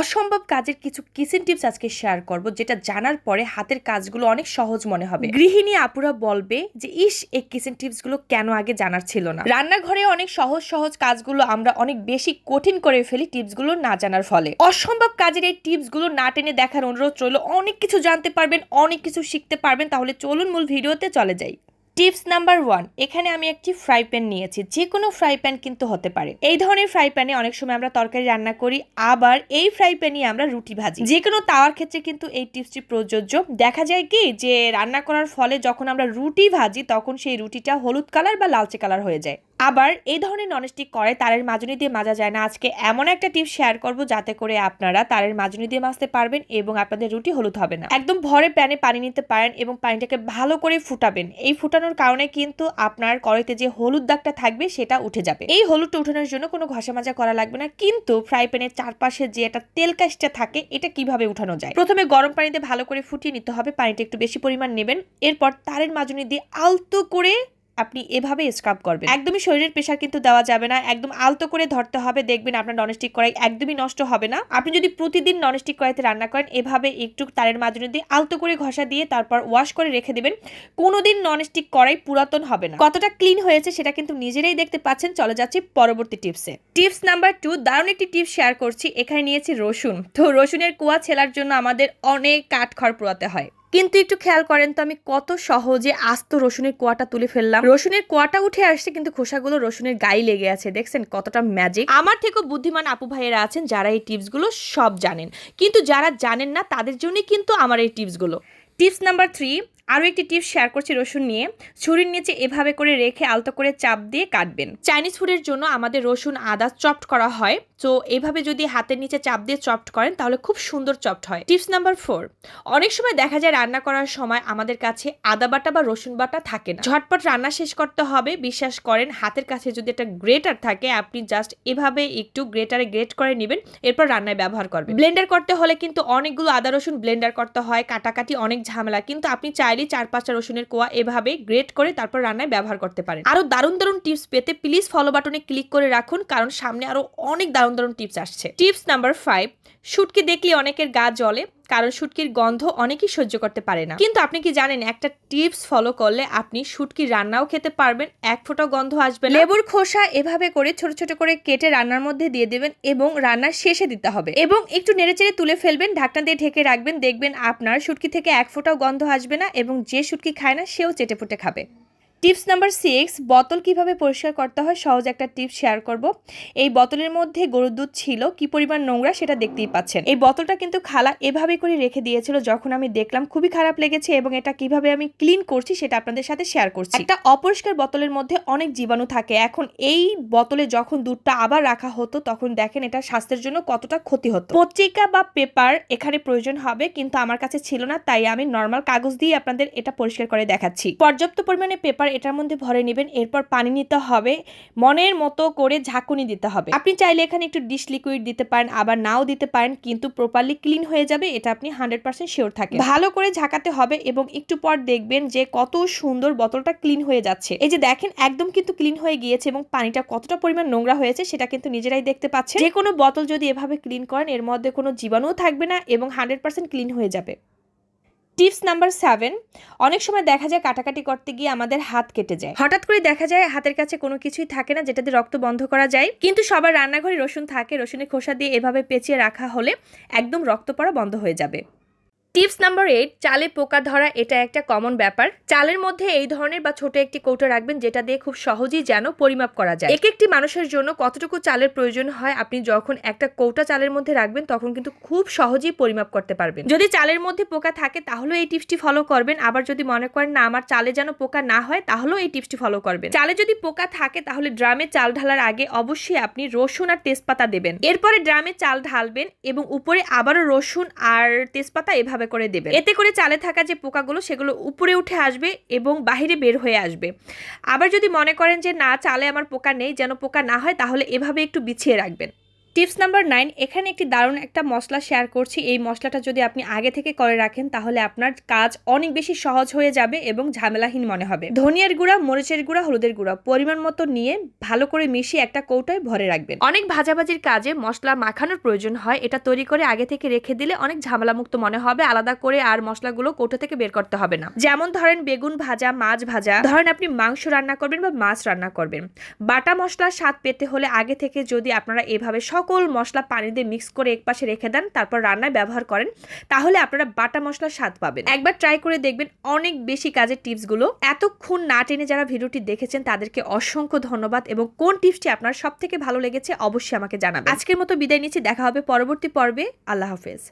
অসম্ভব কাজের কিছু কিচেন টিপস আজকে শেয়ার করব, যেটা জানার পরে হাতের কাজগুলো অনেক সহজ মনে হবে। গৃহিণী আপুরা বলবে যে, ইস, এই কিচেন টিপসগুলো কেন আগে জানার ছিল না? রান্নাঘরে অনেক সহজ সহজ কাজগুলো আমরা অনেক বেশি কঠিন করে ফেলি টিপসগুলো না জানার ফলে। অসম্ভব কাজের এই টিপসগুলো না টেনে দেখার অনুরোধ রইল, অনেক কিছু জানতে পারবেন, অনেক কিছু শিখতে পারবেন, তাহলে চলুন মূল ভিডিওতে চলে যাই। টিপস নাম্বার ওয়ান, এখানে আমি একটি ফ্রাই প্যান নিয়েছি। যে কোনো ফ্রাই প্যান কিন্তু হতে পারে। এই ধরনের ফ্রাই প্যানে অনেক সময় আমরা তরকারি রান্না করি, আবার এই ফ্রাই প্যানে আমরা রুটি ভাজি। যে কোনো তাওয়ার ক্ষেত্রে কিন্তু এই টিপসটি প্রযোজ্য। দেখা যায় কি যে রান্না করার ফলে যখন আমরা রুটি ভাজি, তখন সেই রুটিটা হলুদ কালার বা লালচে কালার হয়ে যায়। আবার এই ধরনের ননস্টিক করে, তারের মাজনি দিয়ে মাজা যায় না। আজকে এমন একটা টিপস শেয়ার করব যাতে করে আপনারা তারের মাজনি দিয়ে মাজতে পারবেন এবং আপনাদের রুটি হলুদ হবে না। একদম ভরে প্যানে পানি নিতে পারেন এবং পানিটাকে ভালো করে ফুটাবেন। এই ফুটানোর কারণে কিন্তু আপনার কড়াইতে যে হলুদ দাগটা থাকবে, সেটা উঠে যাবে। এই হলুদটা উঠানোর জন্য কোনো ঘষা মাজা করা লাগবে না। কিন্তু ফ্রাই প্যানের চারপাশে যে একটা তেল কাজটা থাকে, এটা কীভাবে উঠানো যায়? প্রথমে গরম পানিতে ভালো করে ফুটিয়ে নিতে হবে। পানিটা একটু বেশি পরিমাণ নেবেন। এরপর তারের মাজনি দিয়ে আলতো করে আপনি এভাবে স্ক্রাব করবেন। একদমই শরীরের প্রেশার কিন্তু দেওয়া যাবে না। একদম আলতো করে ধরতে হবে। দেখবেন আপনার ননস্টিক কড়াই একদমই নষ্ট হবে না। আপনি যদি প্রতিদিন ননস্টিক কড়াইতে রান্না করেন, এভাবে একটু তারের মাঝখানে দিয়ে আলতো করে ঘষা দিয়ে তারপর ওয়াশ করে রেখে দেবেন। কোনোদিন ননস্টিক কড়াই পুরাতন হবে না। কতটা ক্লিন হয়েছে সেটা কিন্তু নিজেরাই দেখতে পাচ্ছেন। চলে যাচ্ছি পরবর্তী টিপসে টিপস নাম্বার টু দারুণ একটি টিপস শেয়ার করছি। এখানে নিয়েছি রসুন। তো রসুনের কুয়া ছেলার জন্য আমাদের অনেক কাঠখড় পোড়াতে হয়। কিন্তু একটু খেয়াল করেন তো, আমি কত সহজে আস্ত রসুনের কোয়াটা তুলে ফেললাম। রসুনের কোয়াটা উঠে আসছে, কিন্তু খোসাগুলো রসুনের গায়ে লেগে আছে। দেখছেন কতটা ম্যাজিক আমার থেকেও বুদ্ধিমান আপু ভাইয়েরা আছেন, যারা এই টিপসগুলো সব জানেন। কিন্তু যারা জানেন না, তাদের জন্যই কিন্তু আমার এই টিপসগুলো। টিপস নাম্বার থ্রি আরও একটি টিপস শেয়ার করছি রসুন নিয়ে। ছুরির নিচে এভাবে করে রেখে আলতো করে চাপ দিয়ে কাটবেন। চাইনিজ ফুডের জন্য আমাদের রসুন আদা চপড করা হয়। তো এভাবে যদি হাতের নিচে চাপ দিয়ে চপড করেন, তাহলে খুব সুন্দর চপড হয়। টিপস নাম্বার ফোর, অনেক সময় দেখা যায় রান্না করার সময় আমাদের কাছে আদা বাটা বা রসুন বাটা থাকে না। ঝটপট রান্না শেষ করতে হবে। বিশ্বাস করেন, হাতের কাছে যদি একটা গ্রেটার থাকে, আপনি জাস্ট এভাবে একটু গ্রেটারে গ্রেট করে নেবেন, এরপর রান্নায় ব্যবহার করবেন। ব্লেন্ডার করতে হলে কিন্তু অনেকগুলো আদা রসুন ব্লেন্ডার করতে হয়। কাটাকাটি অনেক ঝামেলা। কিন্তু আপনি চাইলে চার পাঁচটা রসুনের কোয়া এভাবে গ্রেট করে তারপর রান্নায় ব্যবহার করতে পারেন। আরও দারুণ দারুণ টিপস পেতে প্লিজ ফলো বাটনে ক্লিক করে রাখুন, কারণ সামনে আরও অনেক দারুণ দারুণ টিপস আসছে। টিপস নাম্বার ফাইভ শুটকি দেখলে অনেকের গা জ্বলে, কারণ শুটকির গন্ধ অনেকেই সহ্য করতে পারে না। কিন্তু আপনি কি জানেন, একটা টিপস ফলো করলে আপনি শুটকি রান্নাও খেতে পারবেন, এক ফোঁটা গন্ধ আসবে লেবুর খোসা এভাবে করে ছোট ছোট করে কেটে রান্নার মধ্যে দিয়ে দেবেন এবং রান্নার শেষে দিতে হবে। এবং একটু নেড়েচেড়ে তুলে ফেলবেন, ঢাকনা দিয়ে ঢেকে রাখবেন, দেখবেন আপনার শুটকি থেকে এক ফোঁটাও গন্ধ আসবে না এবং যে শুটকি খায় না, সেও চেটে ফুটে খাবে। টিপস নাম্বার সিক্স বোতল কীভাবে পরিষ্কার করতে হয়? সহজ একটা টিপস শেয়ার করব। এই বোতলের মধ্যে গরুর দুধ ছিল, কি পরিমাণ নোংরা সেটা দেখতেই পাচ্ছেন। এই বোতলটা কিন্তু খালা এভাবে করে রেখে দিয়েছিল যখন আমি দেখলাম খুবই খারাপ লেগেছে এবং এটা কীভাবে আমি ক্লিন করছি সেটা আপনাদের সাথে শেয়ার করছি। একটা অপরিষ্কার বোতলের মধ্যে অনেক জীবাণু থাকে। এখন এই বোতলে যখন দুধটা আবার রাখা হতো, তখন দেখেন এটা স্বাস্থ্যের জন্য কতটা ক্ষতি হতো। পত্রিকা বা পেপার এখানে প্রয়োজন হবে, কিন্তু আমার কাছে ছিল না, তাই আমি নর্মাল কাগজ দিয়ে আপনাদের এটা পরিষ্কার করে দেখাচ্ছি। পর্যাপ্ত পরিমাণে পেপার এটার মধ্যে ভরে নেবেন, এরপর পানি নিতে হবে, মনের মতো করে ঝাঁকুনি দিতে হবে। আপনি চাইলে এখানে একটু ডিশ লিকুইড দিতে পারেন, আবার নাও দিতে পারেন, কিন্তু প্রপারলি ক্লিন হয়ে যাবে, এটা আপনি হান্ড্রেড পার্সেন্ট শিওর থাকে ভালো করে ঝাঁকাতে হবে এবং একটু পর দেখবেন যে কত সুন্দর বোতলটা ক্লিন হয়ে যাচ্ছে। এই যে দেখেন, একদম কিন্তু ক্লিন হয়ে গিয়েছে এবং পানিটা কতটা পরিমাণ নোংরা হয়েছে, সেটা কিন্তু নিজেরাই দেখতে পাচ্ছেন। যে কোনো বোতল যদি এভাবে ক্লিন করেন, এর মধ্যে কোনো জীবাণুও থাকবে না এবং হান্ড্রেড পার্সেন্ট ক্লিন হয়ে যাবে। টিপস নাম্বার সেভেন, অনেক সময় দেখা যায় কাটাকাটি করতে গিয়ে আমাদের হাত কেটে যায়। হঠাৎ করে দেখা যায় হাতের কাছে কোনো কিছুই থাকে না, যেটা দিয়ে রক্ত বন্ধ করা যায়। কিন্তু সবার রান্নাঘরে রসুন থাকে, রসুনের খোসা দিয়ে এভাবে পেঁচিয়ে রাখা হলে একদম রক্ত পড়া বন্ধ হয়ে যাবে। টিপস নাম্বার এইট, চালে পোকা ধরা এটা একটা কমন ব্যাপার। চালের মধ্যে এই ধরনের বা ছোট একটি কৌটো রাখবেন যেটা দিয়ে খুব সহজেই যেন পরিমাপ করা যায়। এক একটি মানুষের জন্য কতটুকু চালের প্রয়োজন হয় আপনি যখন একটা কৌটা চালের মধ্যে রাখবেন তখন কিন্তু খুব সহজেই পরিমাপ করতে পারবেন। যদি চালের মধ্যে পোকা থাকে তাহলে এই টিপসটি ফলো করবেন। আবার যদি মনে করেন, না, আমার চালে যেন পোকা না হয়, তাহলেও এই টিপসটি ফলো করবেন। চালে যদি পোকা থাকে তাহলে ড্রামে চাল ঢালার আগে অবশ্যই আপনি রসুন আর তেজপাতা দেবেন। এরপরে ড্রামে চাল ঢালবেন এবং উপরে আবারও রসুন আর তেজপাতা এভাবে করে দেবে এতে করে চালে থাকা যে পোকাগুলো, সেগুলো উপরে উঠে আসবে এবং বাহিরে বের হয়ে আসবে। আবার যদি মনে করেন যে, না, চালে আমার পোকা নেই, যেন পোকা না হয়, তাহলে এভাবে একটু বিছিয়ে রাখবেন। টিপস নাম্বার নাইন, এখানে একটি দারুণ একটা মশলা শেয়ার করছি। এই মশলাটা যদি আপনি আগে থেকে করে রাখেন, তাহলে আপনার কাজ অনেক বেশি সহজ হয়ে যাবে এবং ঝামেলাহীন মনে হবে। ধনিয়ার গুঁড়া, মরিচের গুঁড়া, হলুদের গুঁড়া পরিমাণ মতো নিয়ে ভালো করে মিশিয়ে একটা কৌটায় ভরে রাখবেন। অনেক ভাজাভাজির কাজে মশলা মাখানোর প্রয়োজন হয়। এটা তৈরি করে আগে থেকে রেখে দিলে অনেক ঝামেলামুক্ত মনে হবে। আলাদা করে আর মশলাগুলো কৌটা থেকে বের করতে হবে না। যেমন ধরেন বেগুন ভাজা, মাছ ভাজা। ধরেন আপনি মাংস রান্না করবেন বা মাছ রান্না করবেন। বাটা মশলার স্বাদ পেতে হলে আগে থেকে যদি আপনারা এভাবে সকল মশলা পানি দিয়ে মিক্স করে একপাশে রেখে দেন, তারপর রান্নায় ব্যবহার করেন। তাহলে আপনারা বাটা মশলার স্বাদ পাবেন। একবার ট্রাই করে দেখবেন অনেক বেশি কাজের টিপসগুলো এতক্ষণ না টেনে যারা ভিডিওটি দেখেছেন, তাদেরকে অসংখ্য ধন্যবাদ এবং কোন টিপসটি আপনার সব থেকে ভালো লেগেছে অবশ্যই আমাকে জানাবেন। আজকের মতো বিদায় নিচ্ছি, দেখা হবে পরবর্তী পর্বে। আল্লাহ হাফেজ।